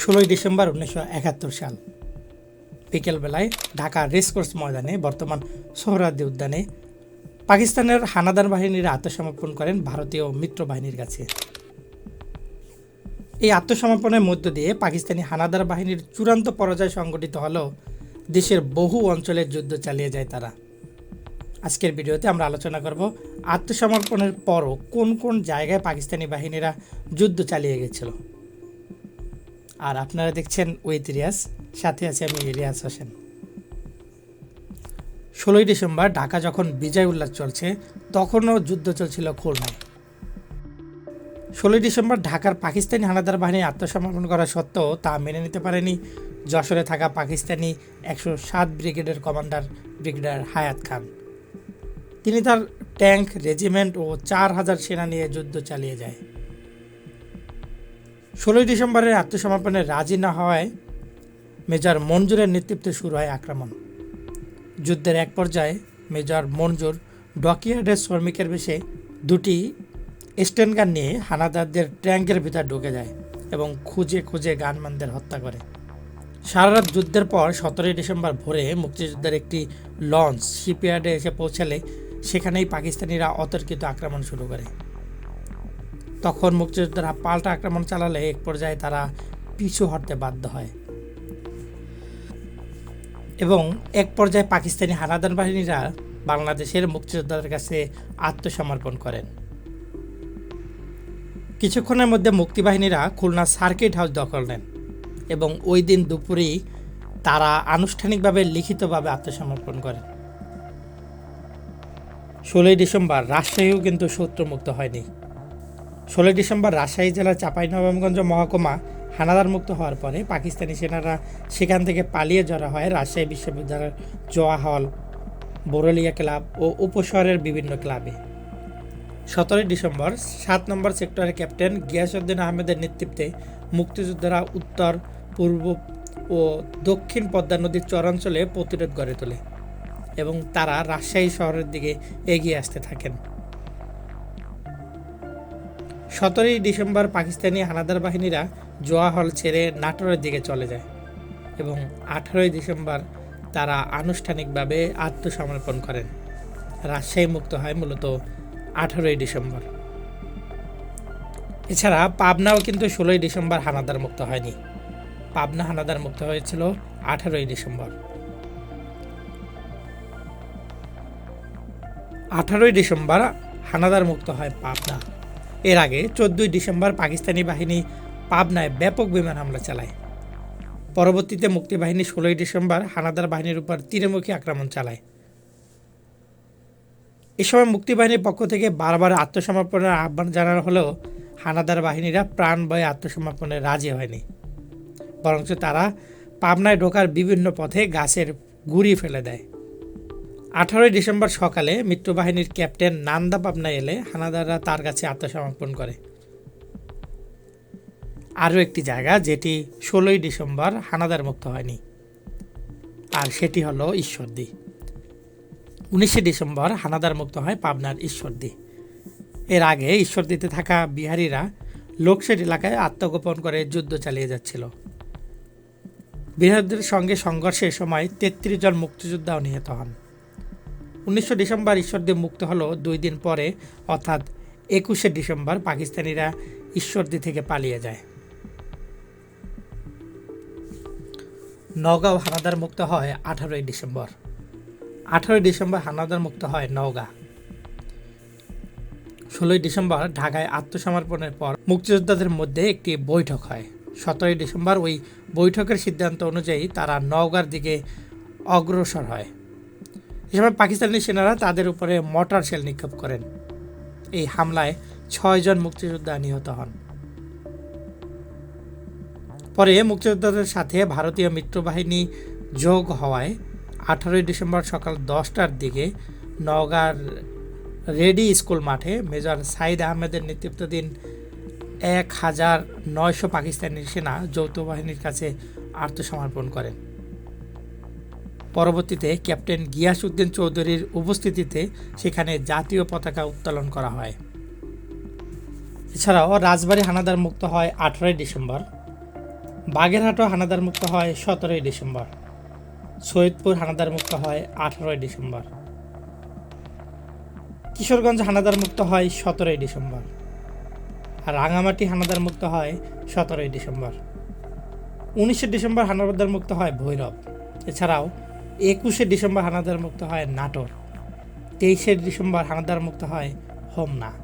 ষোলোই ডিসেম্বর উনিশশো একাত্তর সাল। বিকেলবেলায় ঢাকা রেসকোর্স ময়দানে বর্তমান সোহরাদি উদ্যানে পাকিস্তানের হানাদার বাহিনীরা আত্মসমর্পণ করেন ভারতীয় মিত্র বাহিনীর কাছে। এই আত্মসমর্পণের মধ্য দিয়ে পাকিস্তানি হানাদার বাহিনীর চূড়ান্ত পরাজয় সংঘটিত হলেও দেশের বহু অঞ্চলে যুদ্ধ চালিয়ে যায় তারা। আজকের ভিডিওতে আমরা আলোচনা করব আত্মসমর্পণের পরও কোন কোন জায়গায় পাকিস্তানি বাহিনীরা যুদ্ধ চালিয়ে গেছিল। আর আপনারা দেখছেন উইথ রিয়াজ, সাথে আছে আমি রিয়াজ হোসেন। ষোলোই ডিসেম্বর, ঢাকা যখন বিজয় উল্লাস চলছে, তখনও যুদ্ধ চলছিল খুলনায়। ষোলোই ডিসেম্বর, ঢাকার পাকিস্তানি হানাদার বাহিনী আত্মসমর্পণ করা সত্ত্বেও তা মেনে নিতে পারেনি। যশোরে থাকা পাকিস্তানি একশো সাত ব্রিগেডের কমান্ডার ব্রিগেডিয়ার হায়াত খান। তিনি তার ট্যাঙ্ক, রেজিমেন্ট ও চার হাজার সেনা নিয়ে যুদ্ধ চালিয়ে যায়। ষোলোই ডিসেম্বরের আত্মসমর্পণে রাজি না হওয়ায় মেজর মঞ্জুরের নেতৃত্বে শুরু হয় আক্রমণ। যুদ্ধের এক পর্যায়ে মেজর মঞ্জুর ডকিয়ার্ডের শ্রমিকের বেশে দুটি স্টেন গান নিয়ে হানাদারদের ট্যাঙ্কের ভিতর ঢুকে যায় এবং খুঁজে খুঁজে গানমানদের হত্যা করে। সারা রাত যুদ্ধের পর সতেরোই ডিসেম্বর ভোরে মুক্তিযুদ্ধের একটি লঞ্চ শিপইয়ার্ডে এসে পৌঁছালে সেখানেই পাকিস্তানিরা অতর্কিত আক্রমণ শুরু করে। তখন মুক্তিযোদ্ধারা পাল্টা আক্রমণ চালালে এক পর্যায়ে তারা পিছু হটতে বাধ্য হয়। এবং এক পর্যায়ে পাকিস্তানি হানাদার বাহিনীরা বাংলাদেশের মুক্তিযোদ্ধাদের কাছে আত্মসমর্পণ করেন। কিছুক্ষণের মধ্যে মুক্তিবাহিনীরা খুলনা সার্কিট হাউস দখল নেন এবং ওই দিন দুপুরেই তারা আনুষ্ঠানিকভাবে লিখিতভাবে আত্মসমর্পণ করেন। ষোলোই ডিসেম্বর, রাজশাহীও কিন্তু শত্রুমুক্ত হয়নি। ষোলোই ডিসেম্বর রাজশাহী জেলার চাঁপাইনবাবগঞ্জ মহকুমা হানাদার মুক্ত হওয়ার পরে পাকিস্তানি সেনারা সেখান থেকে পালিয়ে জড়া হয় রাজশাহী বিশ্ববিদ্যালয়ের জোয়া হল বরলিয়া ক্লাব ও উপশহরের বিভিন্ন ক্লাবে। সতেরোই ডিসেম্বর সাত নম্বর সেক্টরের ক্যাপ্টেন গিয়াসউদ্দিন আহমেদের নেতৃত্বে মুক্তিযোদ্ধারা উত্তর, পূর্ব ও দক্ষিণ পদ্মা নদীর চরাঞ্চলে প্রতিরোধ গড়ে তোলে এবং তারা রাজশাহী শহরের দিকে এগিয়ে আসতে থাকেন। সতেরোই ডিসেম্বর পাকিস্তানি হানাদার বাহিনীরা জোয়া হল ছেড়ে নাটোরের দিকে চলে যায় এবং আঠারোই ডিসেম্বর তারা আনুষ্ঠানিকভাবে আত্মসমর্পণ করেন। রাজশাহী মুক্ত হয় মূলত আঠারোই ডিসেম্বর। এছাড়া পাবনাও কিন্তু ষোলোই ডিসেম্বর হানাদার মুক্ত হয়নি। পাবনা হানাদার মুক্ত হয়েছিল আঠারোই ডিসেম্বর। আঠারোই ডিসেম্বর হানাদার মুক্ত হয় পাবনা। এর আগে চোদ্দই ডিসেম্বর পাকিস্তানি বাহিনী পাবনায় ব্যাপক বিমান হামলা চালায়। পরবর্তীতে মুক্তিবাহিনী ষোলোই ডিসেম্বর হানাদার বাহিনীর উপর তীরমুখী আক্রমণ চালায়। এ সময় মুক্তিবাহিনীর পক্ষ থেকে বারবার আত্মসমর্পণের আহ্বান জানানো হলেও হানাদার বাহিনীরা প্রাণ ভয়ে আত্মসমর্পণে রাজি হয়নি। বরঞ্চ তারা পাবনায় ঢোকার বিভিন্ন পথে গাছের গুড়ি ফেলে দেয়। আঠারোই ডিসেম্বর সকালে মিত্রবাহিনীর ক্যাপ্টেন নান্দা পাবনা এলে হানাদাররা তার কাছে আত্মসমর্পণ করে। আরও একটি জায়গা যেটি ষোলোই ডিসেম্বর হানাদার মুক্ত হয়নি। আর সেটি হলো ঈশ্বরদী। উনিশে ডিসেম্বর হানাদার মুক্ত হয় পাবনার ঈশ্বরদী। এর আগে ঈশ্বরদীতে থাকা বিহারিরা লোকশেড এলাকায় আত্মগোপন করে যুদ্ধ চালিয়ে যাচ্ছিল। বিহারদের সঙ্গে সংঘর্ষের সময় তেত্রিশ জন মুক্তিযোদ্ধাও নিহত হন। উনিশশো ডিসেম্বর ঈশ্বরদী মুক্ত হলো দুই দিন পরে, অর্থাৎ একুশে ডিসেম্বর পাকিস্তানিরা ঈশ্বরদী থেকে পালিয়ে যায়। নওগাঁও হানাদার মুক্ত হয় আঠারোই ডিসেম্বর। আঠারোই ডিসেম্বর হানাদার মুক্ত হয় নওগাঁ। ষোলোই ডিসেম্বর ঢাকায় আত্মসমর্পণের পর মুক্তিযোদ্ধাদের মধ্যে একটি বৈঠক হয়। সতেরোই ডিসেম্বর ওই বৈঠকের সিদ্ধান্ত অনুযায়ী তারা নওগাঁর দিকে অগ্রসর হয়। সময় পাকিস্তানি সেনারা তাদের উপরে মর্টার শেল নিক্ষেপ করেন। এই হামলায় ছয়জন মুক্তিযোদ্ধা নিহত হন। পরে মুক্তিযোদ্ধাদের সাথে ভারতীয় মিত্রবাহিনী যোগ হওয়ায় আঠারোই ডিসেম্বর সকাল দশটার দিকে নওগাঁর রেডি স্কুল মাঠে মেজর সাইদ আহমেদের নেতৃত্বাধীন এক হাজার নয়শো পাকিস্তানি সেনা যৌথ বাহিনীর কাছে আত্মসমর্পণ করেন। পরবর্তীতে ক্যাপ্টেন গিয়াস উদ্দিন চৌধুরীর উপস্থিতিতে সেখানে জাতীয় পতাকা উত্তোলন করা হয়। এছাড়াও রাজবাড়ী হানাদার মুক্ত হয় আঠারোই ডিসেম্বর। বাগেরহাটও হানাদার মুক্ত হয় সতেরোই ডিসেম্বর। সৈয়দপুর হানাদার মুক্ত হয় আঠারোই ডিসেম্বর। কিশোরগঞ্জ হানাদার মুক্ত হয় সতেরোই ডিসেম্বর। রাঙামাটি হানাদার মুক্ত হয় সতেরোই ডিসেম্বর। উনিশে ডিসেম্বর হানাদার মুক্ত হয় ভৈরব। এছাড়াও একুশে ডিসেম্বর হানাদার মুক্ত হয় নাটোর। তেইশে ডিসেম্বর হানাদার মুক্ত হয় হোমনা।